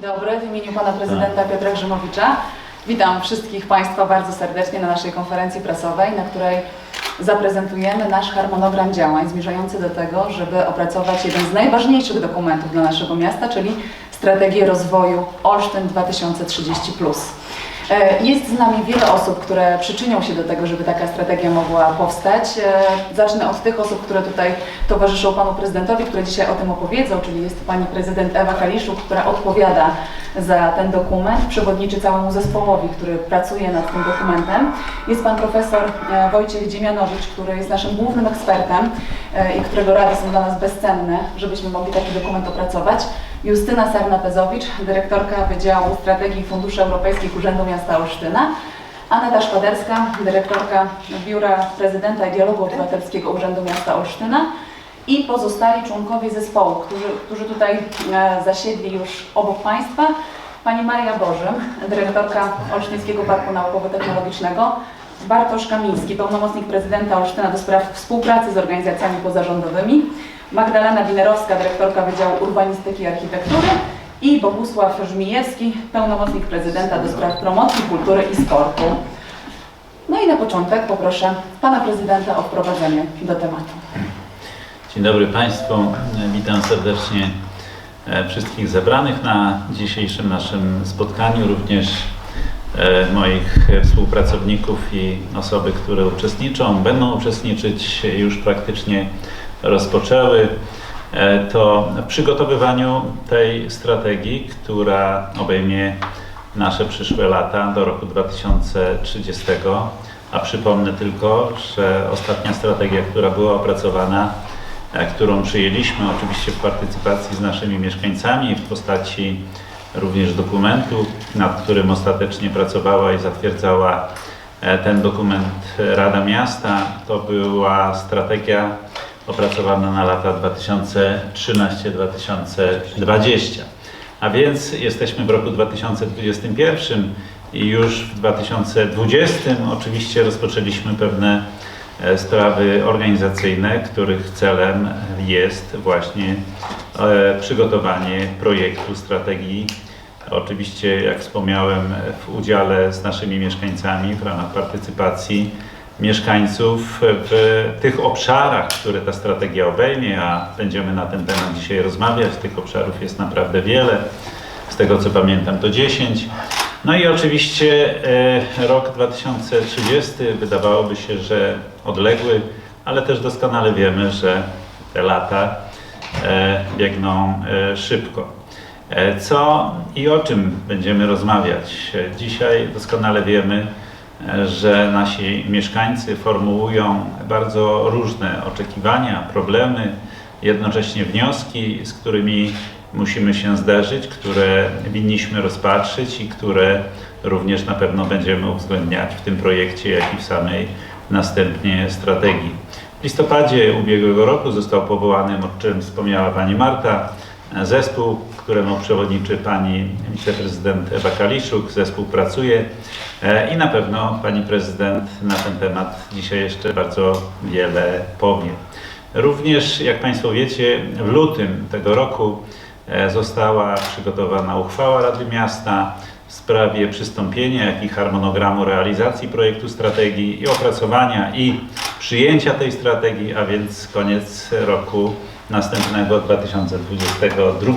dobry. W imieniu pana prezydenta Piotra Grzymowicza witam wszystkich państwa bardzo serdecznie na naszej konferencji prasowej, na której zaprezentujemy nasz harmonogram działań zmierzający do tego, żeby opracować jeden z najważniejszych dokumentów dla naszego miasta, czyli strategię rozwoju Olsztyn 2030. E, Jest z nami wiele osób, które przyczynią się do tego, żeby taka strategia mogła powstać. E, Zacznę od tych osób, które tutaj towarzyszą panu prezydentowi, które dzisiaj o tym opowiedzą, czyli jest pani prezydent Ewa Kaliszuk, która odpowiada za ten dokument, przewodniczy całemu zespołowi, który pracuje nad tym dokumentem. Jest pan profesor e, Wojciech Dziemianowicz, który jest naszym głównym ekspertem i którego rady są dla nas bezcenne, żebyśmy mogli taki dokument opracować. Justyna Sarna-Pezowicz, dyrektorka Wydziału Strategii Funduszy Europejskich Urzędu Miasta Olsztyna. Aneta Szpaderska, dyrektorka Biura Prezydenta i Dialogu Obywatelskiego Urzędu Miasta Olsztyna i pozostali członkowie zespołu, którzy, którzy tutaj e, zasiedli już obok Państwa. Pani Maria Bożym, dyrektorka Olsztyńskiego Parku Naukowo-Technologicznego, Bartosz Kamiński, pełnomocnik prezydenta Olsztyna do spraw współpracy z organizacjami pozarządowymi, Magdalena Winerowska, dyrektorka Wydziału Urbanistyki i Architektury i Bogusław Żmijewski, pełnomocnik prezydenta do spraw promocji kultury i sportu. No i na początek poproszę pana prezydenta o wprowadzenie do tematu. Dzień dobry Państwu. Witam serdecznie e, wszystkich zebranych na dzisiejszym naszym spotkaniu, również e, moich współpracowników i osoby, które uczestniczą, będą uczestniczyć, już praktycznie rozpoczęły. E, To w przygotowywaniu tej strategii, która obejmie nasze przyszłe lata do roku 2030. A przypomnę tylko, że ostatnia strategia, która była opracowana, e, którą przyjęliśmy oczywiście w partycypacji z naszymi mieszkańcami w postaci również dokumentu, nad którym ostatecznie pracowała i zatwierdzała e, ten dokument Rada Miasta, to była strategia opracowana na lata 2013-2020. A więc jesteśmy w roku 2021 i już w 2020 oczywiście rozpoczęliśmy pewne e, sprawy organizacyjne, których celem jest właśnie e, przygotowanie projektu strategii. Oczywiście, jak wspomniałem, w udziale z naszymi mieszkańcami w ramach partycypacji mieszkańców w tych obszarach, które ta strategia obejmie, a będziemy na ten temat dzisiaj rozmawiać. Tych obszarów jest naprawdę wiele. Z tego co pamiętam to 10. No i oczywiście e, rok 2030 wydawałoby się, że odległy, ale też doskonale wiemy, że te lata e, biegną e, szybko. Co i o czym będziemy rozmawiać? Dzisiaj doskonale wiemy, że nasi mieszkańcy formułują bardzo różne oczekiwania, problemy, jednocześnie wnioski, z którymi musimy się zderzyć, które winniśmy rozpatrzyć i które również na pewno będziemy uwzględniać w tym projekcie, jak i w samej następnie strategii. W listopadzie ubiegłego roku został powołany, o czym wspomniała Pani Marta, zespół, któremu przewodniczy Pani wiceprezydent Ewa Kaliszuk. Zespół pracuje e, i na pewno Pani prezydent na ten temat dzisiaj jeszcze bardzo wiele powie. Również, jak Państwo wiecie, w lutym tego roku e, została przygotowana uchwała Rady Miasta w sprawie przystąpienia, jak i harmonogramu realizacji projektu strategii i opracowania i przyjęcia tej strategii, a więc koniec roku następnego 2022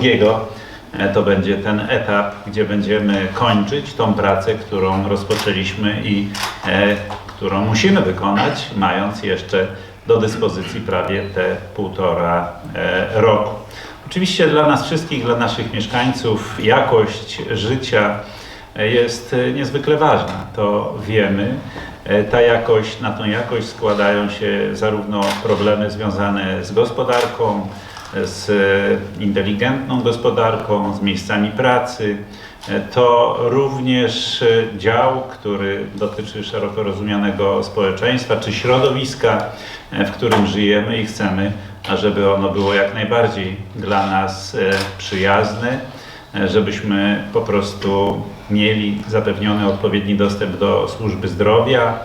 e, to będzie ten etap, gdzie będziemy kończyć tą pracę, którą rozpoczęliśmy i e, którą musimy wykonać, mając jeszcze do dyspozycji prawie te półtora e, roku. Oczywiście dla nas wszystkich, dla naszych mieszkańców jakość życia jest e, niezwykle ważna. To wiemy. E, Ta jakość, na tą jakość składają się zarówno problemy związane z gospodarką, z inteligentną gospodarką, z miejscami pracy. E, To również dział, który dotyczy szeroko rozumianego społeczeństwa czy środowiska, e, w którym żyjemy i chcemy, ażeby ono było jak najbardziej dla nas przyjazne, żebyśmy po prostu mieli zapewniony odpowiedni dostęp do służby zdrowia,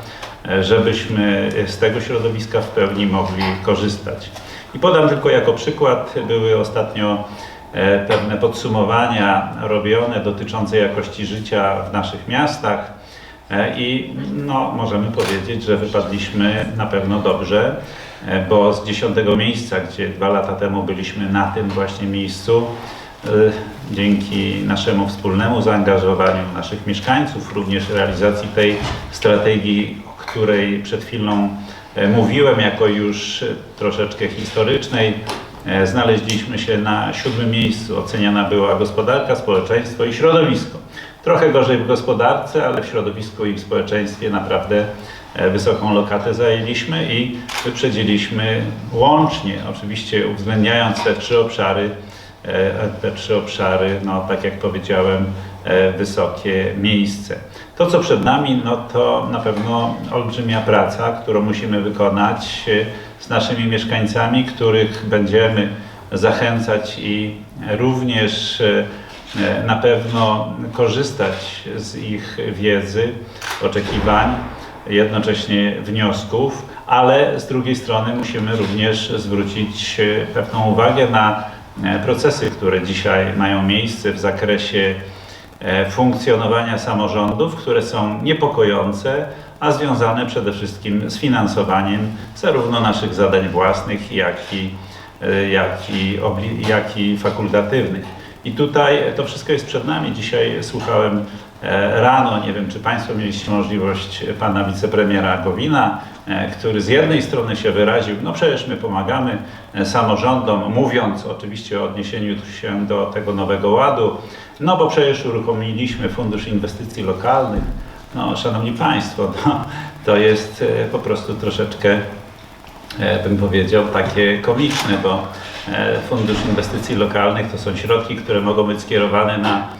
e, żebyśmy z tego środowiska w pełni mogli korzystać. I podam tylko jako przykład, były ostatnio e, pewne podsumowania robione dotyczące jakości życia w naszych miastach. E, I no, możemy powiedzieć, że wypadliśmy na pewno dobrze, bo z dziesiątego miejsca, gdzie dwa lata temu byliśmy na tym właśnie miejscu, dzięki naszemu wspólnemu zaangażowaniu naszych mieszkańców, również realizacji tej strategii, o której przed chwilą e, mówiłem, jako już e, troszeczkę historycznej, e, znaleźliśmy się na siódmym miejscu. Oceniana była gospodarka, społeczeństwo i środowisko. Trochę gorzej w gospodarce, ale w środowisku i w społeczeństwie naprawdę wysoką lokatę zajęliśmy i wyprzedziliśmy łącznie, oczywiście uwzględniając te trzy obszary, te trzy obszary, no tak jak powiedziałem, e, wysokie miejsce. To, co przed nami, no to na pewno olbrzymia praca, którą musimy wykonać e, z naszymi mieszkańcami, których będziemy zachęcać i również e, e, na pewno korzystać z ich wiedzy, oczekiwań, jednocześnie wniosków, ale z drugiej strony musimy również zwrócić e, pewną uwagę na e, procesy, które dzisiaj mają miejsce w zakresie e, funkcjonowania samorządów, które są niepokojące, a związane przede wszystkim z finansowaniem zarówno naszych zadań własnych, jak i, e, jak i, jak i fakultatywnych. I tutaj to wszystko jest przed nami. Dzisiaj słuchałem e, rano, nie wiem czy Państwo mieliście możliwość pana wicepremiera Gowina, e, który z jednej strony się wyraził, no przecież my pomagamy e, samorządom, mówiąc oczywiście o odniesieniu się do tego nowego ładu, no bo przecież uruchomiliśmy Fundusz Inwestycji Lokalnych. No, Szanowni Państwo, no, to jest e, po prostu troszeczkę e, bym powiedział, takie komiczne, bo e, Fundusz Inwestycji Lokalnych to są środki, które mogą być skierowane na e,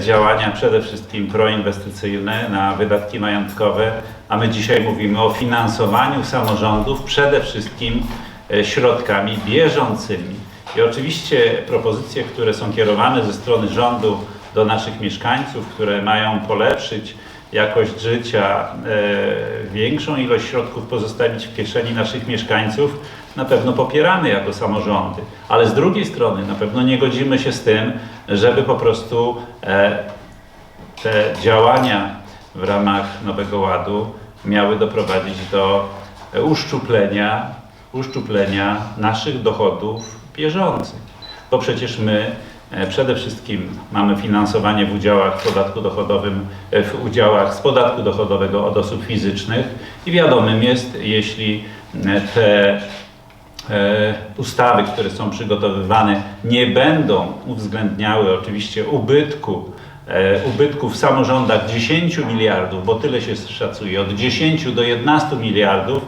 działania przede wszystkim proinwestycyjne, na wydatki majątkowe, a my dzisiaj mówimy o finansowaniu samorządów przede wszystkim e, środkami bieżącymi. I oczywiście propozycje, które są kierowane ze strony rządu do naszych mieszkańców, które mają polepszyć jakość życia, e, większą ilość środków pozostawić w kieszeni naszych mieszkańców, na pewno popieramy jako samorządy. Ale z drugiej strony na pewno nie godzimy się z tym, żeby po prostu e, te działania w ramach Nowego Ładu miały doprowadzić do uszczuplenia, uszczuplenia naszych dochodów bieżących. Bo przecież my przede wszystkim mamy finansowanie w udziałach w podatku dochodowym, e, w udziałach z podatku dochodowego od osób fizycznych i wiadomym jest, jeśli e, te e, ustawy, które są przygotowywane, nie będą uwzględniały oczywiście ubytku, e, ubytku w samorządach 10 miliardów, bo tyle się szacuje, od 10 do 11 miliardów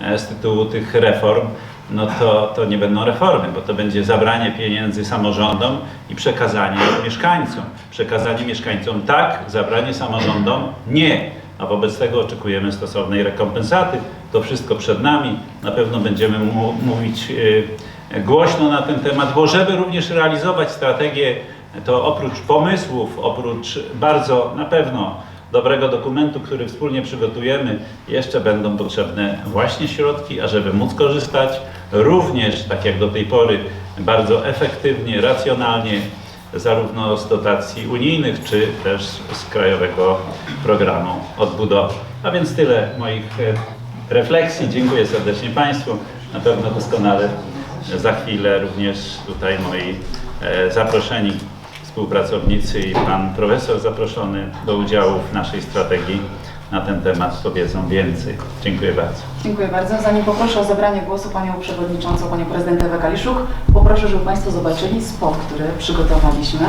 e, z tytułu tych reform, no to, to nie będą reformy, bo to będzie zabranie pieniędzy samorządom i przekazanie mieszkańcom. Przekazanie mieszkańcom tak, zabranie samorządom nie. A wobec tego oczekujemy stosownej rekompensaty. To wszystko przed nami. Na pewno będziemy mówić y, głośno na ten temat, bo żeby również realizować strategię, to oprócz pomysłów, oprócz bardzo na pewno dobrego dokumentu, który wspólnie przygotujemy, jeszcze będą potrzebne właśnie środki, a żeby móc korzystać również, tak jak do tej pory, bardzo efektywnie, racjonalnie zarówno z dotacji unijnych, czy też z Krajowego Programu Odbudowy. A więc tyle moich e, refleksji. Dziękuję serdecznie Państwu. Na pewno doskonale za chwilę również tutaj moi e, zaproszeni współpracownicy i pan profesor zaproszony do udziału w naszej strategii na ten temat powiedzą więcej. Dziękuję bardzo. Dziękuję bardzo. Zanim poproszę o zabranie głosu Panią Przewodniczącą, Panią Prezydent Ewę Kaliszuk, poproszę, żeby Państwo zobaczyli spot, który przygotowaliśmy.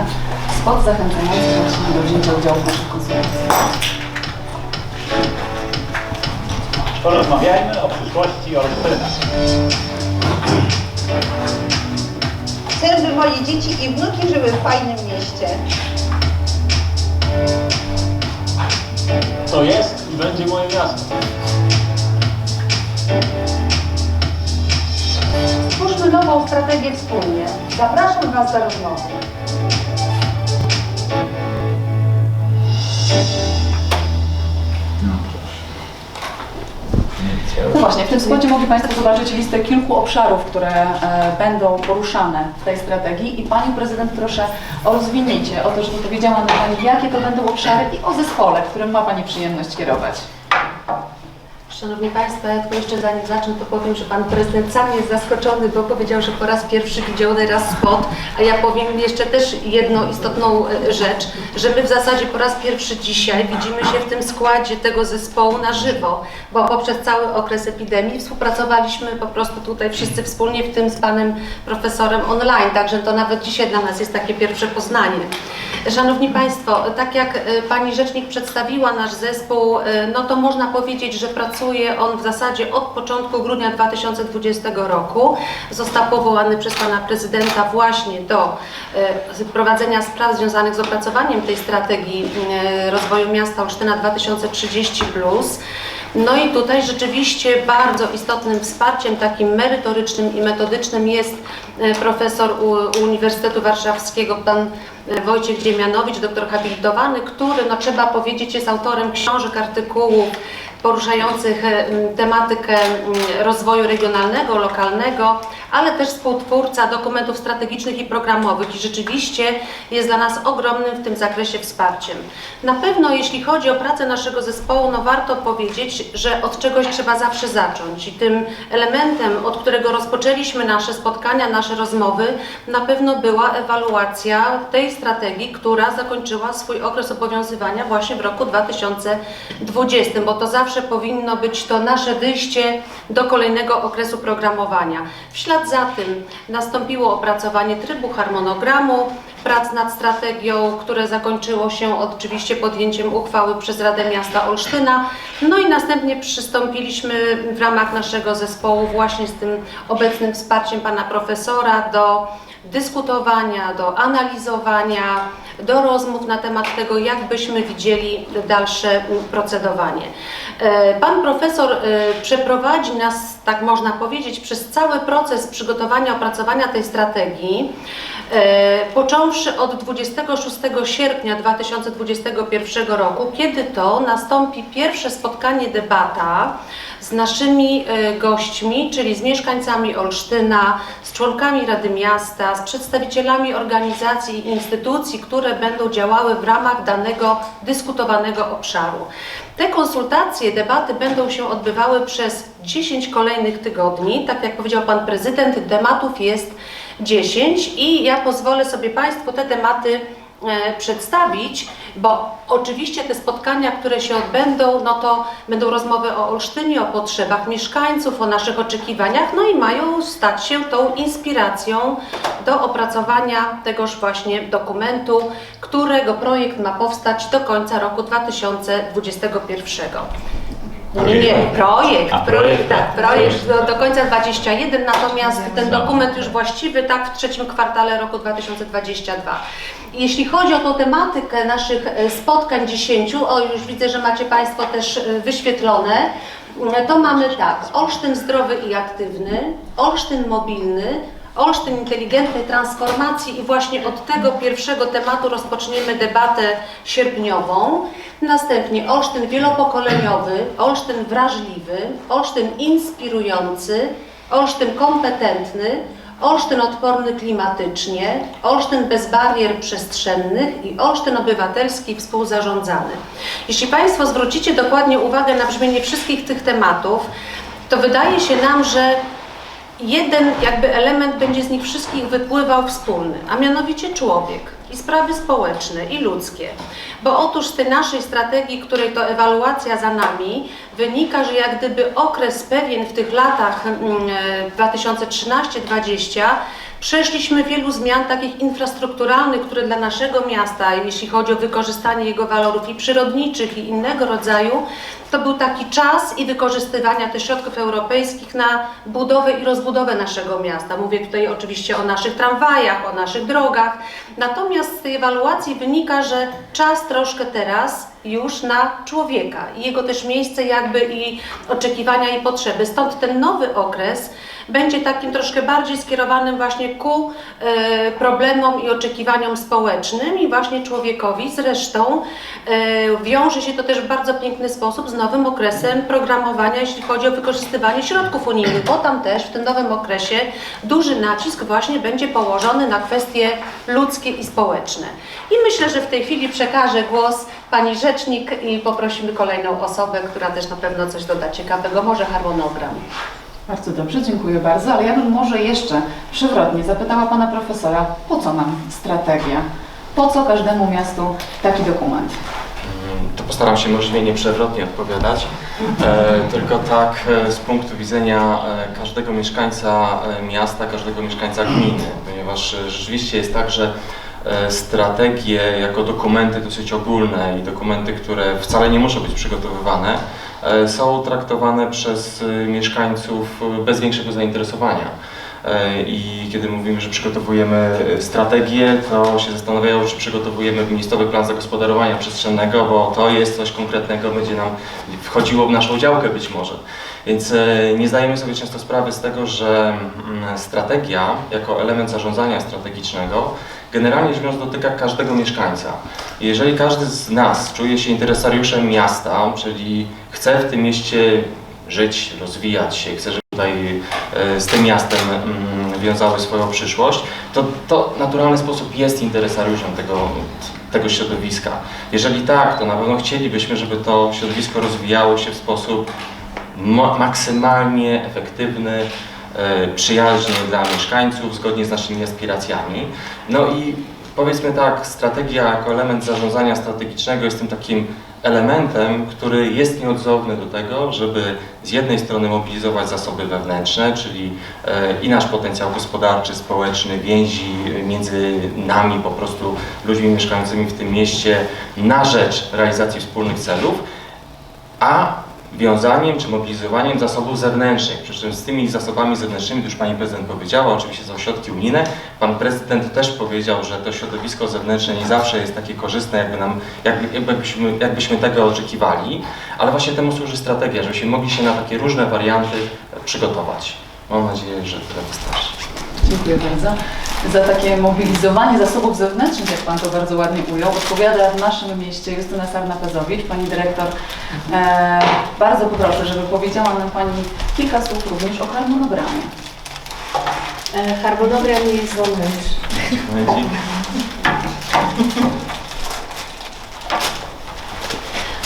Spot zachęcający właśnie do wzięcia udziału w naszych konsultacjach. Porozmawiajmy o przyszłości Olsztyna. Moje dzieci i wnuki żyły w fajnym mieście. To jest i będzie moje miasto. Stwórzmy nową strategię wspólnie. Zapraszam Was do rozmowy. No właśnie, w tym składzie mogli Państwo zobaczyć listę kilku obszarów, które e, będą poruszane w tej strategii i Pani Prezydent proszę o rozwinięcie, o to, żeby powiedziała nam Pani, jakie to będą obszary i o zespole, którym ma Pani przyjemność kierować. Szanowni Państwo, ja tylko jeszcze zanim zacznę, to powiem, że Pan Prezydent sam jest zaskoczony, bo powiedział, że po raz pierwszy widział raz spot, a ja powiem jeszcze też jedną istotną e, rzecz, że my w zasadzie po raz pierwszy dzisiaj widzimy się w tym składzie tego zespołu na żywo, bo poprzez cały okres epidemii współpracowaliśmy po prostu tutaj wszyscy wspólnie, w tym z Panem Profesorem online, także to nawet dzisiaj dla nas jest takie pierwsze poznanie. Szanowni Państwo, tak jak e, Pani Rzecznik przedstawiła nasz zespół, e, no to można powiedzieć, że pracuje on w zasadzie od początku grudnia 2020 roku. Został powołany przez Pana Prezydenta właśnie do e, prowadzenia spraw związanych z opracowaniem tej strategii rozwoju miasta Olsztyna 2030+. No i tutaj rzeczywiście bardzo istotnym wsparciem takim merytorycznym i metodycznym jest e, profesor Uniwersytetu Warszawskiego, pan e, Wojciech Dziemianowicz, doktor habilitowany, który, no trzeba powiedzieć, jest autorem książek, artykułów poruszających e, tematykę rozwoju regionalnego, lokalnego, ale też współtwórca dokumentów strategicznych i programowych i rzeczywiście jest dla nas ogromnym w tym zakresie wsparciem. Na pewno jeśli chodzi o pracę naszego zespołu, no warto powiedzieć, że od czegoś trzeba zawsze zacząć i tym elementem, od którego rozpoczęliśmy nasze spotkania, nasze rozmowy, na pewno była ewaluacja tej strategii, która zakończyła swój okres obowiązywania właśnie w roku 2020, bo to zawsze powinno być to nasze wyjście do kolejnego okresu programowania. W ślad za tym nastąpiło opracowanie trybu harmonogramu prac nad strategią, które zakończyło się oczywiście podjęciem uchwały przez Radę Miasta Olsztyna. No i następnie przystąpiliśmy w ramach naszego zespołu właśnie z tym obecnym wsparciem pana profesora do dyskutowania, do analizowania, do rozmów na temat tego, jak byśmy widzieli dalsze procedowanie. E, Pan profesor e, przeprowadzi nas, tak można powiedzieć, przez cały proces przygotowania, opracowania tej strategii, e, począwszy od 26 sierpnia 2021 roku, kiedy to nastąpi pierwsze spotkanie, debata z naszymi e, gośćmi, czyli z mieszkańcami Olsztyna, z członkami Rady Miasta, z przedstawicielami organizacji i instytucji, które będą działały w ramach danego dyskutowanego obszaru. Te konsultacje, debaty będą się odbywały przez 10 kolejnych tygodni. Tak jak powiedział Pan Prezydent, tematów jest 10 i ja pozwolę sobie Państwu te tematy e, przedstawić, bo oczywiście te spotkania, które się odbędą, no to będą rozmowy o Olsztynie, o potrzebach mieszkańców, o naszych oczekiwaniach, no i mają stać się tą inspiracją do opracowania tegoż właśnie dokumentu, którego projekt ma powstać do końca roku 2021. Nie, nie, projekt, A, projekt, projekt, tak, tak. projekt do, do końca 21, natomiast ten dokument już właściwy, tak, w trzecim kwartale roku 2022. I Jeśli chodzi o tą tematykę naszych e, spotkań 10, o już widzę, że macie Państwo też e, wyświetlone, to mamy tak, Olsztyn zdrowy i aktywny, Olsztyn mobilny, Olsztyn inteligentnej transformacji i właśnie od tego pierwszego tematu rozpoczniemy debatę sierpniową. Następnie Olsztyn wielopokoleniowy, Olsztyn wrażliwy, Olsztyn inspirujący, Olsztyn kompetentny, Olsztyn odporny klimatycznie, Olsztyn bez barier przestrzennych i Olsztyn obywatelski współzarządzany. Jeśli Państwo zwrócicie dokładnie uwagę na brzmienie wszystkich tych tematów, to wydaje się nam, że jeden jakby element będzie z nich wszystkich wypływał wspólny, a mianowicie człowiek i sprawy społeczne i ludzkie. Bo otóż z tej naszej strategii, której to ewaluacja za nami, wynika, że jak gdyby okres pewien w tych latach mm, e, 2013-2020 przeszliśmy wielu zmian takich infrastrukturalnych, które dla naszego miasta, jeśli chodzi o wykorzystanie jego walorów i przyrodniczych i innego rodzaju, to był taki czas i wykorzystywania tych środków europejskich na budowę i rozbudowę naszego miasta. Mówię tutaj oczywiście o naszych tramwajach, o naszych drogach. Natomiast z tej ewaluacji wynika, że czas troszkę teraz już na człowieka i jego też miejsce jakby i oczekiwania i potrzeby. Stąd ten nowy okres będzie takim troszkę bardziej skierowanym właśnie ku e, problemom i oczekiwaniom społecznym i właśnie człowiekowi. Zresztą e, wiąże się to też w bardzo piękny sposób z nowym okresem programowania, jeśli chodzi o wykorzystywanie środków unijnych, bo tam też w tym nowym okresie duży nacisk właśnie będzie położony na kwestie ludzkie i społeczne. I myślę, że w tej chwili przekażę głos Pani Rzecznik i poprosimy kolejną osobę, która też na pewno coś doda ciekawego, może harmonogram. Bardzo dobrze, dziękuję bardzo, ale ja bym może jeszcze przewrotnie zapytała Pana Profesora, po co nam strategia? Po co każdemu miastu taki dokument? To postaram się możliwie nieprzewrotnie odpowiadać, e, tylko tak e, z punktu widzenia e, każdego mieszkańca miasta, każdego mieszkańca gminy, ponieważ rzeczywiście jest tak, że strategie jako dokumenty dosyć ogólne i dokumenty, które wcale nie muszą być przygotowywane, są traktowane przez mieszkańców bez większego zainteresowania. E, I kiedy mówimy, że przygotowujemy e, strategię, to się zastanawiają, czy przygotowujemy miejscowy plan zagospodarowania przestrzennego, bo to jest coś konkretnego, będzie nam wchodziło w naszą działkę być może. Więc e, nie zdajemy sobie często sprawy z tego, że mm, strategia jako element zarządzania strategicznego generalnie rzecz biorąc dotyka każdego mieszkańca. Jeżeli każdy z nas czuje się interesariuszem miasta, czyli chce w tym mieście żyć, rozwijać się, chce, żeby tutaj e, z tym miastem mm, wiązały swoją przyszłość, to, to naturalny sposób jest interesariuszem tego, tego środowiska. Jeżeli tak, to na pewno chcielibyśmy, żeby to środowisko rozwijało się w sposób ma- maksymalnie efektywny, e, przyjaźny dla mieszkańców, zgodnie z naszymi aspiracjami. No i powiedzmy tak, strategia jako element zarządzania strategicznego jest tym takim elementem, który jest nieodzowny do tego, żeby z jednej strony mobilizować zasoby wewnętrzne, czyli e, i nasz potencjał gospodarczy, społeczny, więzi między nami, po prostu ludźmi mieszkającymi w tym mieście na rzecz realizacji wspólnych celów, a wiązaniem czy mobilizowaniem zasobów zewnętrznych. Przy czym z tymi zasobami zewnętrznymi, to już Pani Prezydent powiedziała, oczywiście są środki unijne. Pan Prezydent też powiedział, że to środowisko zewnętrzne nie zawsze jest takie korzystne, jakby nam, jakby, jakbyśmy, jakbyśmy tego oczekiwali, ale właśnie temu służy strategia, żebyśmy mogli się na takie różne warianty przygotować. Mam nadzieję, że tyle wystarczy. Dziękuję bardzo. Za takie mobilizowanie zasobów zewnętrznych, jak Pan to bardzo ładnie ujął, odpowiada w naszym mieście Justyna Sarna-Pezowicz, Pani Dyrektor. E, bardzo poproszę, żeby powiedziała nam Pani kilka słów również o harmonogramie. E, Harmonogram jest Momencik.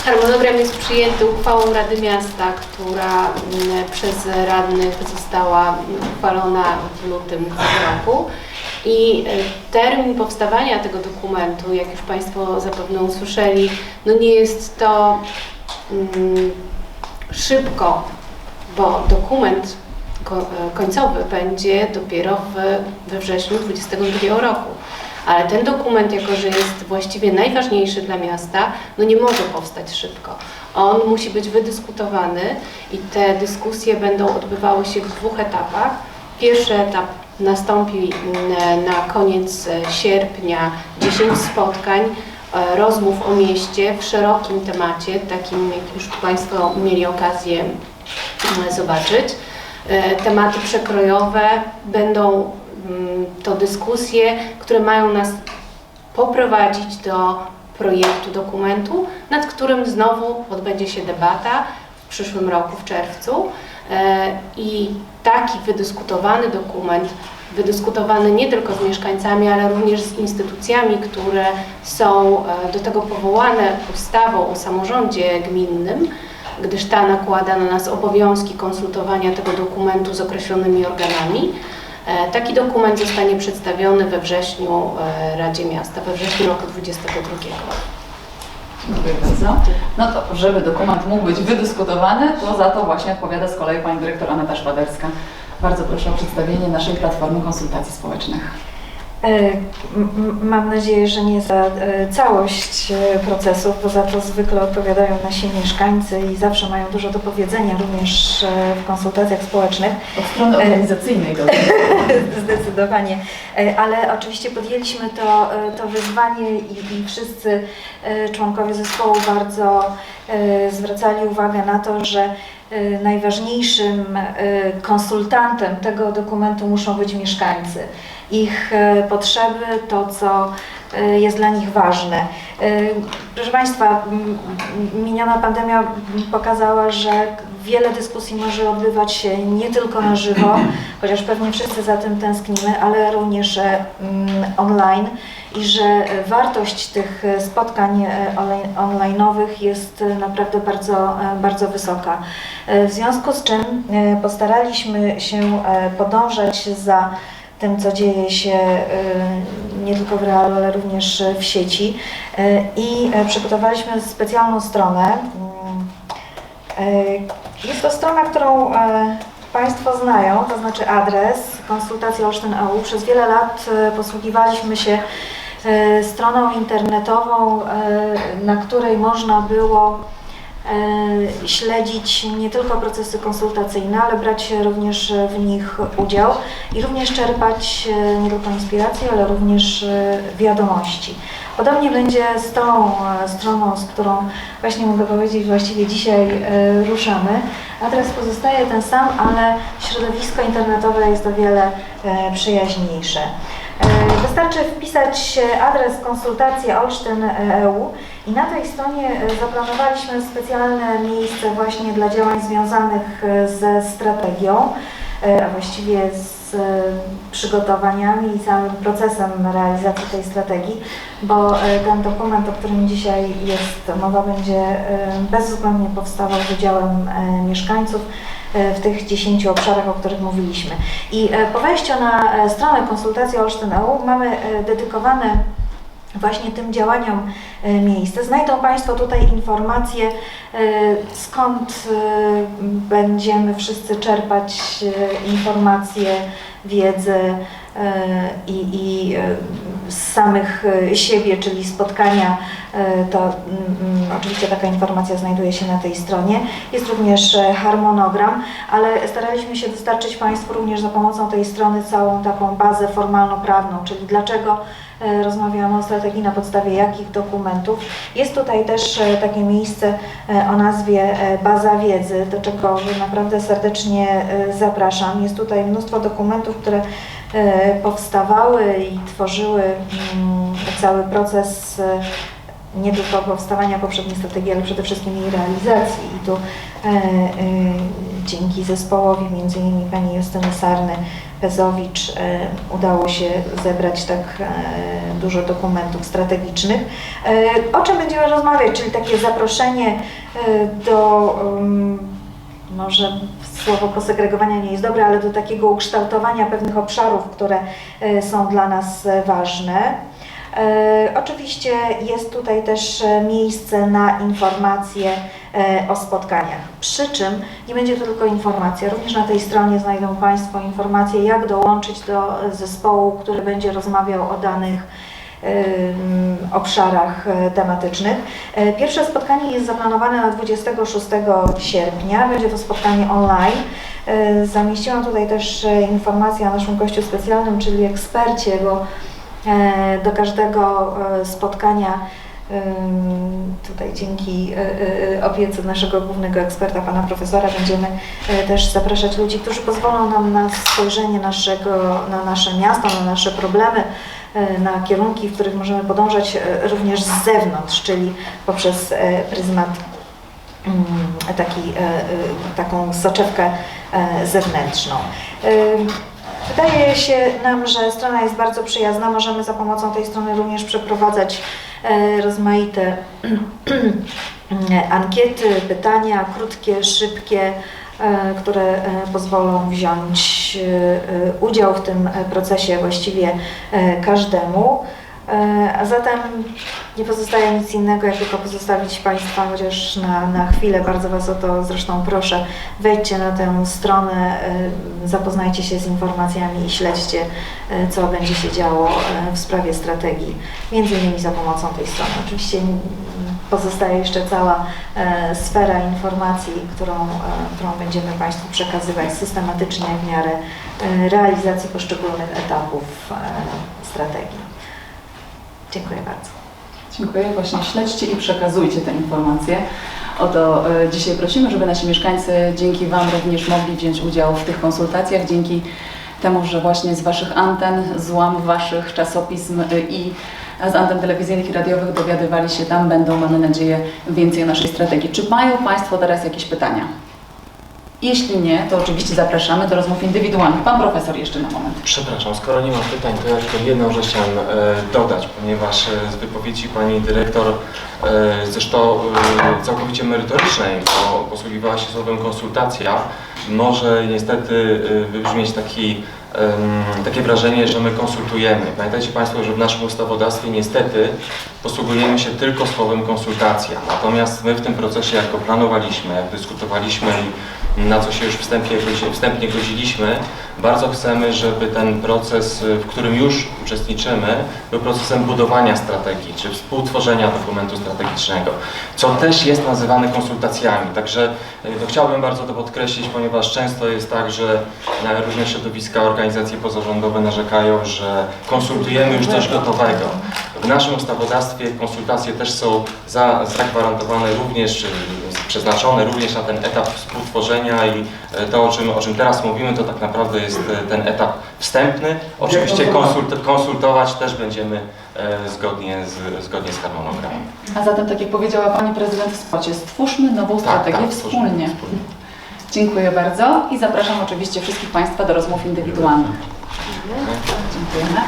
Harmonogram jest przyjęty uchwałą Rady Miasta, która mm, przez radnych została uchwalona w lutym tego roku. I e, termin powstawania tego dokumentu, jak już Państwo zapewne usłyszeli, no nie jest to mm, szybko, bo dokument e, końcowy będzie dopiero w, we wrześniu 2022 roku. Ale ten dokument, jako że jest właściwie najważniejszy dla miasta, no nie może powstać szybko. On musi być wydyskutowany i te dyskusje będą odbywały się w dwóch etapach. Pierwszy etap nastąpi mm, na koniec sierpnia, 10 spotkań, e, rozmów o mieście w szerokim temacie, takim jak już Państwo mieli okazję mm, zobaczyć. E, Tematy przekrojowe będą to dyskusje, które mają nas poprowadzić do projektu dokumentu, nad którym znowu odbędzie się debata w przyszłym roku, w czerwcu. E, I taki wydyskutowany dokument, wydyskutowany nie tylko z mieszkańcami, ale również z instytucjami, które są e, do tego powołane ustawą o samorządzie gminnym, gdyż ta nakłada na nas obowiązki konsultowania tego dokumentu z określonymi organami. E, Taki dokument zostanie przedstawiony we wrześniu e, Radzie Miasta, we wrześniu roku 2022. Dziękuję bardzo. No to, żeby dokument mógł być wydyskutowany, to za to właśnie odpowiada z kolei Pani Dyrektor Aneta Szwaderska. Bardzo proszę o przedstawienie naszej platformy konsultacji społecznych. M- Mam nadzieję, że nie za e, całość e, procesów, bo za to zwykle odpowiadają nasi mieszkańcy i zawsze mają dużo do powiedzenia, również e, w konsultacjach społecznych. Od strony organizacyjnej. do- Zdecydowanie. E, Ale oczywiście podjęliśmy to, e, to wyzwanie i, i wszyscy e, członkowie zespołu bardzo e, zwracali uwagę na to, że e, najważniejszym e, konsultantem tego dokumentu muszą być mieszkańcy. Ich e, potrzeby, to co e, jest dla nich ważne. E, Proszę Państwa, miniona pandemia pokazała, że wiele dyskusji może odbywać się nie tylko na żywo, chociaż pewnie wszyscy za tym tęsknimy, ale również online i że wartość tych spotkań online'owych jest naprawdę bardzo, bardzo wysoka. W związku z czym postaraliśmy się podążać za tym, co dzieje się e, nie tylko w realu, ale również w sieci E, i e, przygotowaliśmy specjalną stronę. E, Jest to strona, którą e, Państwo znają, to znaczy adres konsultacja Olsztyn.eu. Przez wiele lat e, posługiwaliśmy się stroną internetową, na której można było śledzić nie tylko procesy konsultacyjne, ale brać również w nich udział i również czerpać e, nie tylko inspiracje, ale również e, wiadomości. Podobnie będzie z tą e, stroną, z którą właśnie mogę powiedzieć, właściwie dzisiaj e, ruszamy. Adres pozostaje ten sam, ale środowisko internetowe jest o wiele e, przyjaźniejsze. E, Wystarczy wpisać adres konsultacja Olsztyn.eu i na tej stronie e, zaplanowaliśmy specjalne miejsce właśnie dla działań związanych e, ze strategią, e, a właściwie z przygotowaniami i całym procesem realizacji tej strategii, bo ten dokument, o którym dzisiaj jest mowa, będzie bezwzględnie powstawał z udziałem mieszkańców w tych 10 obszarach, o których mówiliśmy. I po wejściu na stronę konsultacji Olsztyn.eu mamy dedykowane właśnie tym działaniom e, miejsce. Znajdą Państwo tutaj informacje, e, skąd e, będziemy wszyscy czerpać informacje, wiedzę i, i z samych siebie, czyli spotkania, to mm, mm, oczywiście taka informacja znajduje się na tej stronie. Jest również harmonogram, ale staraliśmy się dostarczyć Państwu również za pomocą tej strony całą taką bazę formalno-prawną, czyli dlaczego rozmawiamy o strategii na podstawie jakich dokumentów. Jest tutaj też e, takie miejsce e, o nazwie e, Baza Wiedzy, do czego naprawdę serdecznie e, zapraszam. Jest tutaj mnóstwo dokumentów, które e, powstawały i tworzyły mm, cały proces e, nie tylko powstawania poprzedniej strategii, ale przede wszystkim jej realizacji. I tu e, e, dzięki zespołowi, między innymi pani Justyny Sarny, Pezowicz, e, udało się zebrać tak e, dużo dokumentów strategicznych. E, o czym będziemy rozmawiać, czyli takie zaproszenie e, do um, może słowo posegregowania nie jest dobre, ale do takiego ukształtowania pewnych obszarów, które e, są dla nas ważne. E, Oczywiście jest tutaj też e, miejsce na informacje e, o spotkaniach. Przy czym nie będzie to tylko informacja, również na tej stronie znajdą Państwo informacje, jak dołączyć do zespołu, który będzie rozmawiał o danych obszarach tematycznych. Pierwsze spotkanie jest zaplanowane na 26 sierpnia. Będzie to spotkanie online. Zamieściłam tutaj też informację o naszym gościu specjalnym, czyli ekspercie, bo do każdego e, spotkania em, tutaj dzięki e, e, opiece naszego głównego eksperta, pana profesora, będziemy e, też zapraszać ludzi, którzy pozwolą nam na spojrzenie naszego, na nasze miasto, na nasze problemy, e, na kierunki, w których możemy podążać e, również z zewnątrz, czyli poprzez e, pryzmat mm, taki, e, e, taką soczewkę e, zewnętrzną. Wydaje się nam, że strona jest bardzo przyjazna. Możemy za pomocą tej strony również przeprowadzać e, rozmaite ankiety, pytania, krótkie, szybkie, e, które e, pozwolą wziąć udział w tym procesie właściwie każdemu. E, A zatem nie pozostaje nic innego, jak tylko pozostawić Państwa chociaż na, na chwilę. Bardzo Was o to zresztą proszę. Wejdźcie na tę stronę, e, zapoznajcie się z informacjami i śledźcie, e, co będzie się działo w sprawie strategii, między innymi za pomocą tej strony. Oczywiście pozostaje jeszcze cała sfera informacji, którą, którą będziemy Państwu przekazywać systematycznie w miarę realizacji poszczególnych etapów strategii. Dziękuję bardzo. Dziękuję. Właśnie śledźcie i przekazujcie te informacje. O to e, dzisiaj prosimy, żeby nasi mieszkańcy dzięki Wam również mogli wziąć udział w tych konsultacjach, dzięki temu, że właśnie z Waszych anten, z łam Waszych czasopism e, i z anten telewizyjnych i radiowych dowiadywali się tam, będą, mamy nadzieję, więcej o naszej strategii. Czy mają Państwo teraz jakieś pytania? Jeśli nie, to oczywiście zapraszamy do rozmów indywidualnych. Pan profesor jeszcze na moment. Przepraszam, skoro nie ma pytań, to ja tylko jedną rzecz chciałem e, dodać, ponieważ e, z wypowiedzi pani dyrektor, e, zresztą e, całkowicie merytorycznej, bo posługiwała się słowem konsultacja, może niestety e, wybrzmieć taki, em, takie wrażenie, że my konsultujemy. Pamiętajcie Państwo, że w naszym ustawodawstwie niestety posługujemy się tylko słowem konsultacja. Natomiast my w tym procesie, jak go planowaliśmy, jak dyskutowaliśmy i na co się już wstępnie, wstępnie godziliśmy, bardzo chcemy, żeby ten proces, w którym już uczestniczymy, był procesem budowania strategii, czy współtworzenia dokumentu strategicznego, co też jest nazywane konsultacjami. Także y, no, chciałbym bardzo to podkreślić, ponieważ często jest tak, że na różne środowiska, organizacje pozarządowe narzekają, że konsultujemy już coś gotowego. W naszym ustawodawstwie konsultacje też są za, zagwarantowane również, przeznaczone również na ten etap współtworzenia i e, to, o czym, o czym teraz mówimy, to tak naprawdę jest e, ten etap wstępny. Oczywiście konsult, konsultować też będziemy e, zgodnie z, zgodnie z harmonogramem. A zatem, tak jak powiedziała Pani Prezydent w spocie, stwórzmy nową strategię tak, wspólnie. wspólnie. Dziękuję bardzo i zapraszam oczywiście wszystkich Państwa do rozmów indywidualnych. Dziękujemy.